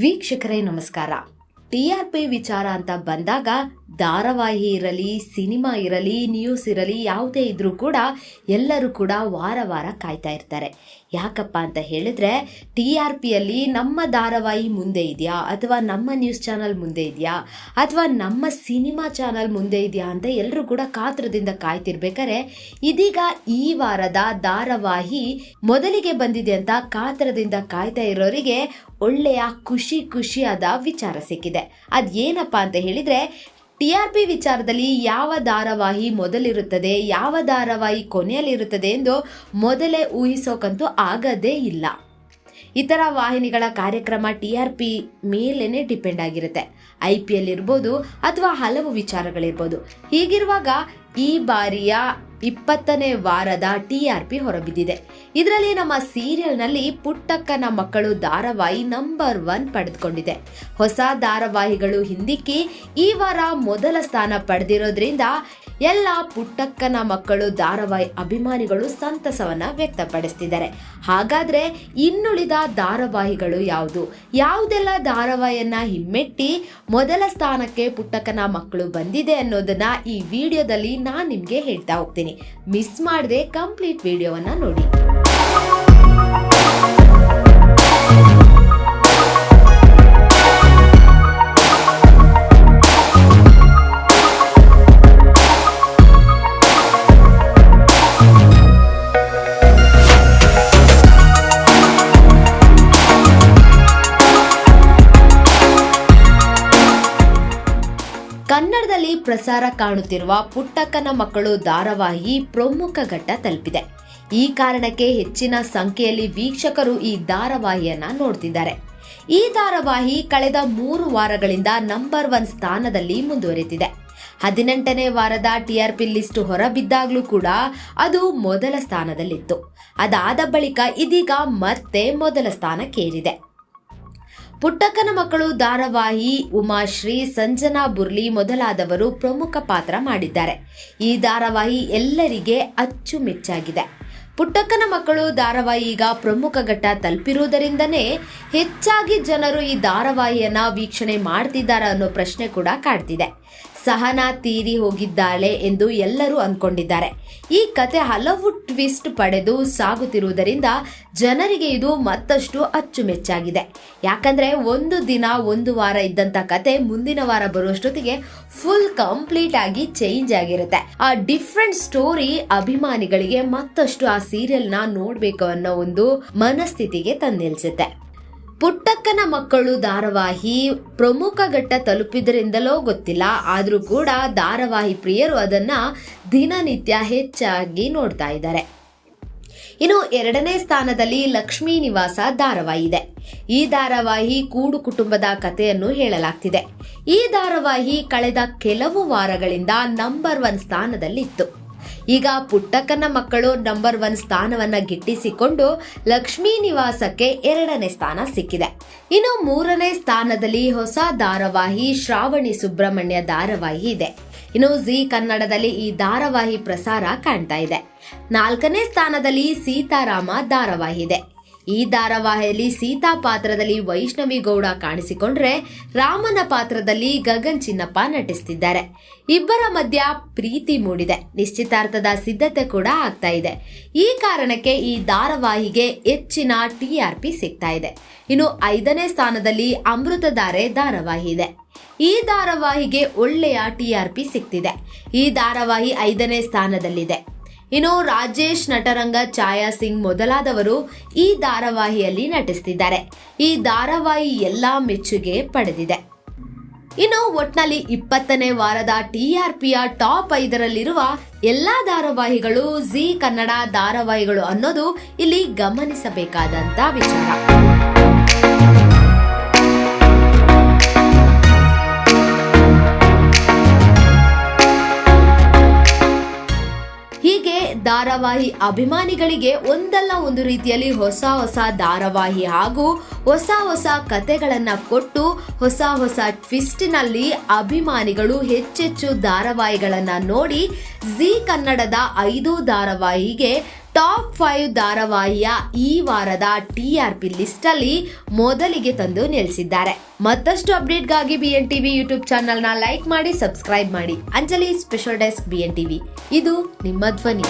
ವೀಕ್ಷಕರೇ ನಮಸ್ಕಾರ. ಟಿಆರ್ಪಿ ವಿಚಾರ ಅಂತ ಬಂದಾಗ ಧಾರಾವಾಹಿ ಇರಲಿ, ಸಿನಿಮಾ ಇರಲಿ ನ್ಯೂಸ್ ಇರಲಿ, ಯಾವುದೇ ಇದ್ರೂ ಕೂಡ ಎಲ್ಲರೂ ಕೂಡ ವಾರ ವಾರ ಕಾಯ್ತಾ ಇರ್ತಾರೆ. ಯಾಕಪ್ಪ ಅಂತ ಹೇಳಿದ್ರೆ, ಟಿ ಆರ್ ಪಿಯಲ್ಲಿ ನಮ್ಮ ಧಾರಾವಾಹಿ ಮುಂದೆ ಇದೆಯಾ? ಅಥವಾ ನಮ್ಮ ನ್ಯೂಸ್ ಚಾನಲ್ ಮುಂದೆ ಇದೆಯಾ? ಅಥವಾ ನಮ್ಮ ಸಿನಿಮಾ ಚಾನಲ್ ಮುಂದೆ ಇದೆಯಾ ಅಂತ ಎಲ್ಲರೂ ಕೂಡ ಕಾತ್ರದಿಂದ ಕಾಯ್ತಿರ್ಬೇಕಾರೆ ಇದೀಗ ಈ ವಾರದ ಧಾರಾವಾಹಿ ಮೊದಲಿಗೆ ಬಂದಿದೆ ಅಂತ ಕಾತ್ರದಿಂದ ಕಾಯ್ತಾ ಇರೋರಿಗೆ ಒಳ್ಳೆಯ ಖುಷಿ ಖುಷಿಯಾದ ವಿಚಾರ ಸಿಕ್ಕಿದೆ. ಅದೇನಪ್ಪ ಅಂತ ಹೇಳಿದ್ರೆ ಟಿ ಆರ್ ಪಿ ವಿಚಾರದಲ್ಲಿ ಯಾವ ಧಾರಾವಾಹಿ ಮೊದಲಿರುತ್ತದೆ, ಯಾವ ಧಾರಾವಾಹಿ ಕೊನೆಯಲ್ಲಿರುತ್ತದೆ ಎಂದು ಮೊದಲೇ ಊಹಿಸೋಕಂತೂ ಆಗದೇ ಇಲ್ಲ. ಇತರ ವಾಹಿನಿಗಳ ಕಾರ್ಯಕ್ರಮ ಟಿ ಆರ್ ಪಿ ಮೇಲೇ ಡಿಪೆಂಡ್ ಆಗಿರುತ್ತೆ. ಐ ಪಿ ಎಲ್ ಇರ್ಬೋದು ಅಥವಾ ಹಲವು ವಿಚಾರಗಳಿರ್ಬೋದು. ಹೀಗಿರುವಾಗ ಈ ಬಾರಿಯ ಇಪ್ಪತ್ತನೇ ವಾರದ ಟಿ ಆರ್ ಪಿ ಹೊರಬಿದ್ದಿದೆ. ಇದರಲ್ಲಿ ನಮ್ಮ ಸೀರಿಯಲ್ನಲ್ಲಿ ಪುಟ್ಟಕ್ಕನ ಮಕ್ಕಳು ಧಾರಾವಾಹಿ ನಂಬರ್ ಒನ್ ಪಡೆದುಕೊಂಡಿದೆ. ಹೊಸ ಧಾರಾವಾಹಿಗಳು ಹಿಂದಿಕ್ಕಿ ಈ ವಾರ ಮೊದಲ ಸ್ಥಾನ ಪಡೆದಿರೋದ್ರಿಂದ ಎಲ್ಲ ಪುಟ್ಟಕ್ಕನ ಮಕ್ಕಳು ಧಾರಾವಾಹಿ ಅಭಿಮಾನಿಗಳು ಸಂತಸವನ್ನ ವ್ಯಕ್ತಪಡಿಸ್ತಿದ್ದಾರೆ. ಹಾಗಾದ್ರೆ ಇನ್ನುಳಿದ ಧಾರಾವಾಹಿಗಳು ಯಾವುದು? ಯಾವುದೆಲ್ಲ ಧಾರಾವಾಹಿಯನ್ನ ಹಿಮ್ಮೆಟ್ಟಿ ಮೊದಲ ಸ್ಥಾನಕ್ಕೆ ಪುಟ್ಟಕ್ಕನ ಮಕ್ಕಳು ಬಂದಿದೆ ಅನ್ನೋದನ್ನ ಈ ವಿಡಿಯೋದಲ್ಲಿ ನಾನು ನಿಮಗೆ ಹೇಳ್ತಾ ಹೋಗ್ತೀನಿ. ಮಿಸ್ ಮಾಡದೆ ಕಂಪ್ಲೀಟ್ ವಿಡಿಯೋವನ್ನ ನೋಡಿ. ಪ್ರಸಾರ ಕಾಣುತ್ತಿರುವ ಪುಟ್ಟಕ್ಕನ ಮಕ್ಕಳು ಧಾರಾವಾಹಿ ಪ್ರಮುಖ ಘಟ್ಟ ತಲುಪಿದೆ. ಈ ಕಾರಣಕ್ಕೆ ಹೆಚ್ಚಿನ ಸಂಖ್ಯೆಯಲ್ಲಿ ವೀಕ್ಷಕರು ಈ ಧಾರಾವಾಹಿಯನ್ನ ನೋಡ್ತಿದ್ದಾರೆ. ಈ ಧಾರಾವಾಹಿ ಕಳೆದ ಮೂರು ವಾರಗಳಿಂದ ನಂಬರ್ ಒನ್ ಸ್ಥಾನದಲ್ಲಿ ಮುಂದುವರೆದಿದೆ ಹದಿನೆಂಟನೇ ವಾರದ ಟಿಆರ್ಪಿ ಲಿಸ್ಟ್ ಹೊರಬಿದ್ದಾಗಲೂ ಕೂಡ ಅದು ಮೊದಲ ಸ್ಥಾನದಲ್ಲಿತ್ತು. ಅದಾದ ಬಳಿಕ ಇದೀಗ ಮತ್ತೆ ಮೊದಲ ಸ್ಥಾನಕ್ಕೇರಿದೆ. ಪುಟ್ಟಕ್ಕನ ಮಕ್ಕಳು ಧಾರಾವಾಹಿ, ಉಮಾಶ್ರೀ, ಸಂಜನಾ ಬುರ್ಲಿ ಮೊದಲಾದವರು ಪ್ರಮುಖ ಪಾತ್ರ ಮಾಡಿದ್ದಾರೆ. ಈ ಧಾರಾವಾಹಿ ಎಲ್ಲರಿಗೆ ಅಚ್ಚುಮೆಚ್ಚಾಗಿದೆ. ಪುಟ್ಟಕ್ಕನ ಮಕ್ಕಳು ಧಾರಾವಾಹಿ ಈಗ ಪ್ರಮುಖ ಘಟ್ಟ ತಲುಪಿರುವುದರಿಂದನೇ ಹೆಚ್ಚಾಗಿ ಜನರು ಈ ಧಾರಾವಾಹಿಯನ್ನು ವೀಕ್ಷಣೆ ಮಾಡ್ತಿದ್ದಾರೆ ಅನ್ನೋ ಪ್ರಶ್ನೆ ಕೂಡ ಕಾಡ್ತಿದೆ. ಸಹನಾ ತೀರಿ ಹೋಗಿದ್ದಾಳೆ ಎಂದು ಎಲ್ಲರೂ ಅಂದ್ಕೊಂಡಿದ್ದಾರೆ. ಈ ಕತೆ ಹಲವು ಟ್ವಿಸ್ಟ್ ಪಡೆದು ಸಾಗುತ್ತಿರುವುದರಿಂದ ಜನರಿಗೆ ಇದು ಮತ್ತಷ್ಟು ಅಚ್ಚುಮೆಚ್ಚಾಗಿದೆ. ಯಾಕಂದ್ರೆ ಒಂದು ದಿನ, ಒಂದು ವಾರ ಇದ್ದಂತ ಕತೆ ಮುಂದಿನ ವಾರ ಬರುವಷ್ಟೊತ್ತಿಗೆ ಫುಲ್ ಕಂಪ್ಲೀಟ್ ಆಗಿ ಚೇಂಜ್ ಆಗಿರುತ್ತೆ. ಆ ಡಿಫ್ರೆಂಟ್ ಸ್ಟೋರಿ ಅಭಿಮಾನಿಗಳಿಗೆ ಮತ್ತಷ್ಟು ಆ ಸೀರಿಯಲ್ನ ನೋಡ್ಬೇಕು ಅನ್ನೋ ಒಂದು ಮನಸ್ಥಿತಿಗೆ ತಂದಿಲ್ಸುತ್ತೆ ಪುಟ್ಟಕ್ಕನ ಮಕ್ಕಳು ಧಾರಾವಾಹಿ ಪ್ರಮುಖ ಘಟ್ಟ ತಲುಪಿದ್ರಿಂದಲೋ ಗೊತ್ತಿಲ್ಲ. ಆದರೂ ಕೂಡ ಧಾರಾವಾಹಿ ಪ್ರಿಯರು ಅದನ್ನ ದಿನನಿತ್ಯ ಹೆಚ್ಚಾಗಿ ನೋಡ್ತಾ ಇದ್ದಾರೆ. ಇನ್ನು ಎರಡನೇ ಸ್ಥಾನದಲ್ಲಿ ಲಕ್ಷ್ಮೀ ನಿವಾಸ ಧಾರಾವಾಹಿ ಇದೆ. ಈ ಧಾರಾವಾಹಿ ಕೂಡು ಕುಟುಂಬದ ಕಥೆಯನ್ನು ಹೇಳಲಾಗ್ತಿದೆ. ಈ ಧಾರಾವಾಹಿ ಕಳೆದ ಕೆಲವು ವಾರಗಳಿಂದ ನಂಬರ್ ಒನ್ ಸ್ಥಾನದಲ್ಲಿತ್ತು. ಈಗ ಪುಟ್ಟಕ್ಕನ ಮಕ್ಕಳು ನಂಬರ್ ಒನ್ ಸ್ಥಾನವನ್ನ ಗಿಟ್ಟಿಸಿಕೊಂಡು ಲಕ್ಷ್ಮೀ ನಿವಾಸಕ್ಕೆ ಎರಡನೇ ಸ್ಥಾನ ಸಿಕ್ಕಿದೆ. ಇನ್ನು ಮೂರನೇ ಸ್ಥಾನದಲ್ಲಿ ಹೊಸ ಧಾರಾವಾಹಿ ಶ್ರಾವಣಿ ಸುಬ್ರಹ್ಮಣ್ಯ ಧಾರಾವಾಹಿ ಇದೆ. ಇನ್ನು ಜಿ ಕನ್ನಡದಲ್ಲಿ ಈ ಧಾರಾವಾಹಿ ಪ್ರಸಾರ ಕಾಣ್ತಾ ಇದೆ. ನಾಲ್ಕನೇ ಸ್ಥಾನದಲ್ಲಿ ಸೀತಾರಾಮ ಧಾರಾವಾಹಿ ಇದೆ. ಈ ಧಾರಾವಾಹಿಯಲ್ಲಿ ಸೀತಾ ಪಾತ್ರದಲ್ಲಿ ವೈಷ್ಣವಿ ಗೌಡ ಕಾಣಿಸಿಕೊಂಡ್ರೆ ರಾಮನ ಪಾತ್ರದಲ್ಲಿ ಗಗನ್ ಚಿನ್ನಪ್ಪ ನಟಿಸ್ತಿದ್ದಾರೆ. ಇಬ್ಬರ ಮಧ್ಯ ಪ್ರೀತಿ ಮೂಡಿದೆ. ನಿಶ್ಚಿತಾರ್ಥದ ಸಿದ್ಧತೆ ಕೂಡ ಆಗ್ತಾ ಇದೆ. ಈ ಕಾರಣಕ್ಕೆ ಈ ಧಾರಾವಾಹಿಗೆ ಹೆಚ್ಚಿನ ಟಿ ಆರ್ ಸಿಗ್ತಾ ಇದೆ. ಇನ್ನು ಐದನೇ ಸ್ಥಾನದಲ್ಲಿ ಅಮೃತಧಾರೆ ಧಾರಾವಾಹಿ ಇದೆ. ಈ ಧಾರಾವಾಹಿಗೆ ಒಳ್ಳೆಯ ಟಿ ಆರ್ ಈ ಧಾರಾವಾಹಿ ಐದನೇ ಸ್ಥಾನದಲ್ಲಿದೆ. ಇನ್ನು ರಾಜೇಶ್ ನಟರಂಗ ಛಾಯಾ ಸಿಂಗ್ ಮೊದಲಾದವರು ಈ ಧಾರಾವಾಹಿಯಲ್ಲಿ ನಟಿಸ್ತಿದ್ದಾರೆ. ಈ ಧಾರಾವಾಹಿ ಎಲ್ಲಾ ಮೆಚ್ಚುಗೆ ಪಡೆದಿದೆ. ಇನ್ನು ಒಟ್ನಲ್ಲಿ ಇಪ್ಪತ್ತನೇ ವಾರದ ಟಿಆರ್ಪಿಯ ಟಾಪ್ ಐದರಲ್ಲಿರುವ ಎಲ್ಲಾ ಧಾರಾವಾಹಿಗಳು ಜಿ ಕನ್ನಡ ಧಾರಾವಾಹಿಗಳು ಅನ್ನೋದು ಇಲ್ಲಿ ಗಮನಿಸಬೇಕಾದಂತ ವಿಚಾರ. ಧಾರಾವಾಹಿ ಅಭಿಮಾನಿಗಳಿಗೆ ಒಂದಲ್ಲ ಒಂದು ರೀತಿಯಲ್ಲಿ ಹೊಸ ಹೊಸ ಧಾರಾವಾಹಿ ಹಾಗೂ ಹೊಸ ಹೊಸ ಕತೆಗಳನ್ನ ಕೊಟ್ಟು ಹೊಸ ಹೊಸ ಟ್ವಿಸ್ಟ್ನಲ್ಲಿ ಅಭಿಮಾನಿಗಳು ಹೆಚ್ಚೆಚ್ಚು ಧಾರಾವಾಹಿಗಳನ್ನ ನೋಡಿ ಜಿ ಕನ್ನಡದ ಐದು ಧಾರಾವಾಹಿಗೆ ಟಾಪ್ ಫೈವ್ ಧಾರಾವಾಹಿಯ ಈ ವಾರದ ಟಿ ಆರ್ ಪಿ ಲಿಸ್ಟ್ ಅಲ್ಲಿ ಮೊದಲಿಗೆ ತಂದು ನಿಲ್ಲಿಸಿದ್ದಾರೆ. ಮತ್ತಷ್ಟು ಅಪ್ಡೇಟ್ಗಾಗಿ ಬಿ ಎನ್ ಟಿವಿ ಯೂಟ್ಯೂಬ್ ಚಾನೆಲ್ನ ಲೈಕ್ ಮಾಡಿ, ಸಬ್ಸ್ಕ್ರೈಬ್ ಮಾಡಿ. Anjali special desk B N TV ಇದು ನಿಮ್ಮ ಧ್ವನಿ.